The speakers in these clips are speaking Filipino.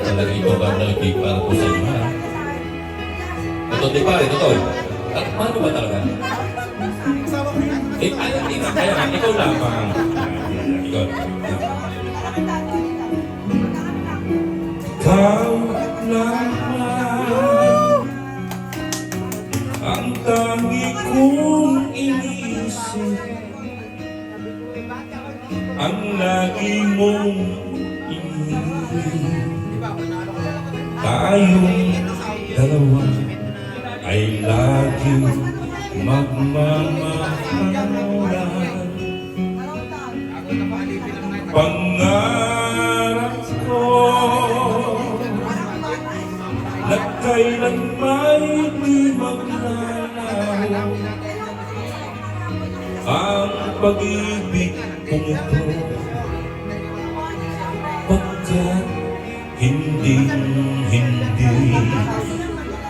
Talaga ito ba na ibig para po sa inyo, ha? Ito, di pare, ito. At paano ba talaga? Eh, ay, hindi nga. Kaya nga, ikaw lamang. Ikaw. Ikaw lamang ang tangi kong iniisip ang lagi mong iniisip tayong dalawa ay lagi magmamahalan Pangarap ko na kailan may di maglalaw ang pag-ibig kong ito pagkat hindi hindi.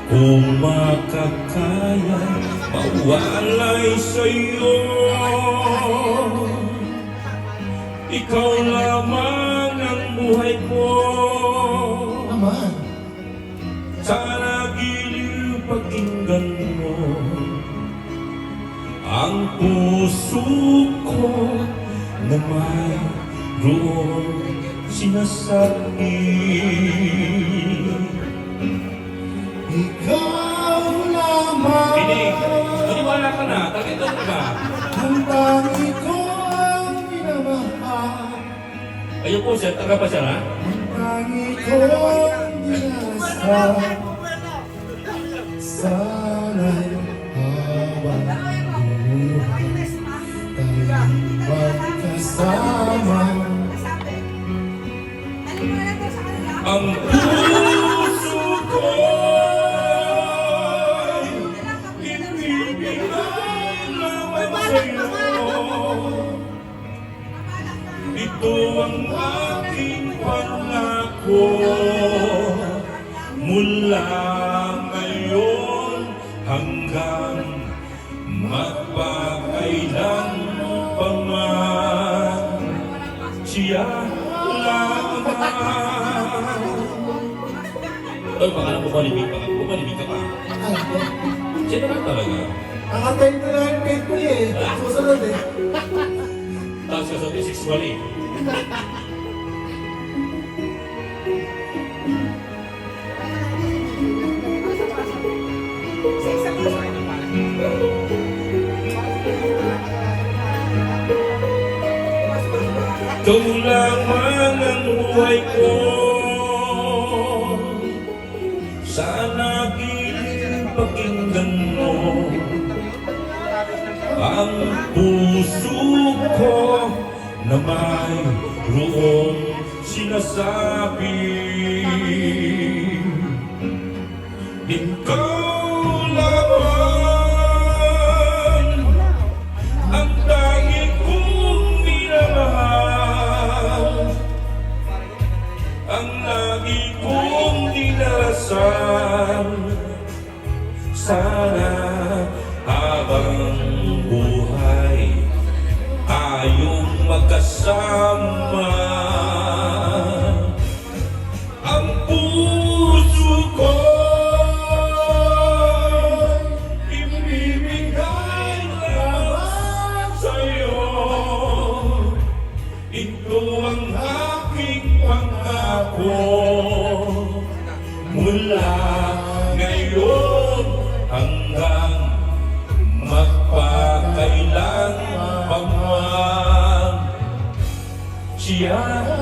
Ko makakaya mawalay sa'yo. Ikaw lamang ang buhay ko. Sana giliw pakinggan mo. Ang puso ko na mayroon sinasabi Ikaw lamang. Hindi, maniwala ka na, bakit ito ka? Ang tangi ko ang minamahal. Ayun po siya, taga pa siya na? Ang tangi ko ang dinasal. Sana'y Ang puso ko Ibibigay lamang sa'yo Ito ang aking pangako. Mula ngayon hanggang magpakailan pa man Siya lamang Oy, pangalan mo Bonibig pa. Bonibig ka pa. Sino lang talaga? Nakatayin ko lang yung pet ko eh. Susunod eh. Tapos kasabi, six wali. Ikaw lamang ang buhay ko Sana giling pakinggan mo Ang puso ko na mayroong sinasabi Sana habang buhay tayong magkasama. Ang puso ko ibibigay lamang sa'yo. Ito ang aking pangako. Mula ngayon magpakailan pa man Siya